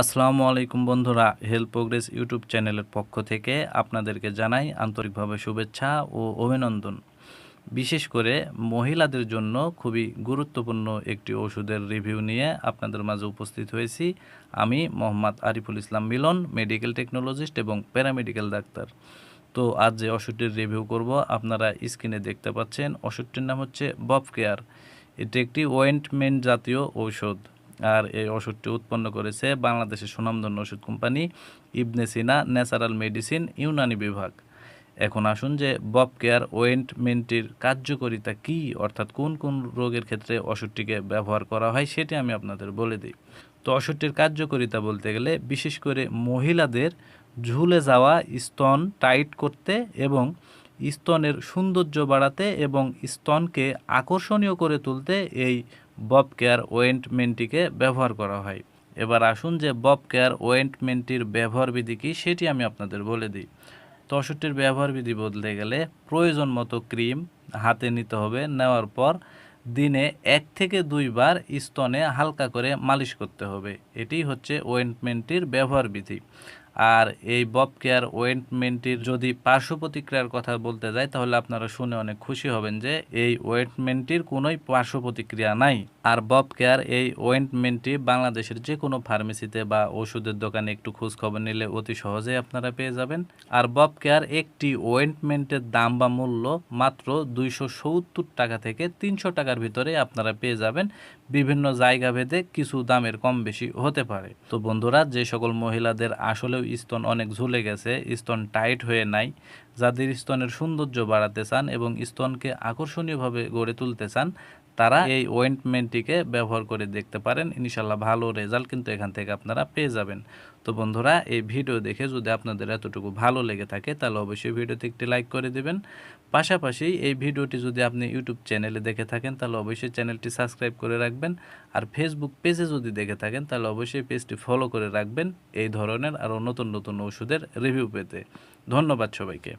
আসসালামু আলাইকুম বন্ধুরা হেলথ প্রোগ্রেস ইউটিউব চ্যানেলের পক্ষ থেকে আপনাদেরকে জানাই আন্তরিকভাবে শুভেচ্ছা ও অভিনন্দন। বিশেষ করে মহিলাদের জন্য খুবই গুরুত্বপূর্ণ একটি ওষুধের রিভিউ নিয়ে আপনাদের মাঝে উপস্থিত হয়েছি। আমি মোহাম্মদ আরিফুল ইসলাম মিলন, মেডিকেল টেকনোলজিস্ট এবং প্যারামেডিক্যাল ডাক্তার। তো আজ যে ওষুধটির রিভিউ করব, আপনারা স্ক্রিনে দেখতে পাচ্ছেন, ওষুধটির নাম হচ্ছে বব কেয়ার। এটি একটি ওয়েন্টমেন্ট জাতীয় ঔষধ। আর এই ওষুধটি উৎপন্ন করেছে বাংলাদেশের সুনামধন্য ওষুধ company Ibne Sina natural medicine Unani বিভাগ। এখন আসুন যে বব কেয়ার ওয়েন্টমেন্টটির কার্যকারিতা কী, অর্থাৎ কোন কোন রোগের ক্ষেত্রে ওষুধটিকে ব্যবহার করা হয় সেটি আমি আপনাদের বলে দিই। তো ওষুধটির কার্যকারিতা বলতে গেলে বিশেষ করে মহিলাদের ঝুলে যাওয়া স্তন টাইট করতে এবং স্তনের সৌন্দর্য বাড়াতে এবং স্তনকে আকর্ষণীয় করে তুলতে এই বব কেয়ার ওয়েন্টমেন্টটিকে ব্যবহার করা হয়। এবার আসুন যে বব কেয়ার ওয়েন্টমেন্টটির ব্যবহার বিধি কী, সেটি আমি আপনাদের বলে দিই। তো ওষুধটির ব্যবহার বিধি বদলে গেলে প্রয়োজন মতো ক্রিম হাতে নিতে হবে, নেওয়ার পর দিনে এক থেকে দুইবার স্তনে হালকা করে মালিশ করতে হবে। এটি হচ্ছে ওয়েন্টমেন্টটির ব্যবহার বিধি। আর এই বব কেয়ার ওয়েন্টমেন্টটির যদি পার্শ্ব প্রতিক্রিয়ার কথা বলতে যাই, তাহলে আপনারা শুনে অনেক খুশি হবেন যে এই ওয়েন্টমেন্টটির কোনোই পার্শ্ব প্রতিক্রিয়া নাই। আর বব কেয়ার এই ওয়েন্টমেন্টটি বাংলাদেশের যে কোনো ফার্মেসিতে বা ওষুধের দোকানে একটু খোঁজ খবর নিলে অতি সহজেই আপনারা পেয়ে যাবেন। আর বব কেয়ার একটি ওয়েন্টমেন্টের দাম বা মূল্য মাত্র দুইশো সত্তর টাকা থেকে তিনশো টাকার ভিতরে আপনারা পেয়ে যাবেন। বিভিন্ন জায়গা ভেদে কিছু দামের কম বেশি হতে পারে। তো বন্ধুরা, যে সকল মহিলাদের আসলেও স্তন অনেক ঝুলে গেছে স্তন টাইট হয়ে নাই। যাদের স্তনের সৌন্দর্য বাড়াতে চান এবং স্তনকে আকর্ষণীয়ভাবে গড়ে তুলতে চান, তারা এই ওয়েন্টমেন্টটিকে ব্যবহার করে দেখতে পারেন। ইনশাল্লাহ ভালো রেজাল্ট কিন্তু এখান থেকে আপনারা পেয়ে যাবেন। তো বন্ধুরা, এই ভিডিও দেখে যদি আপনাদের এতটুকু ভালো লেগে থাকে, তাহলে অবশ্যই ভিডিওতে একটি লাইক করে দিবেন। পাশাপাশি এই ভিডিওটি যদি আপনি ইউটিউব চ্যানেলে দেখে থাকেন, তাহলে অবশ্যই চ্যানেলটি সাবস্ক্রাইব করে রাখবেন। আর ফেসবুক পেজে যদি দেখে থাকেন, তাহলে অবশ্যই পেজটি ফলো করে রাখবেন। এই ধরনের আরও নতুন নতুন ওষুধের রিভিউ পেতে। ধন্যবাদ সবাইকে।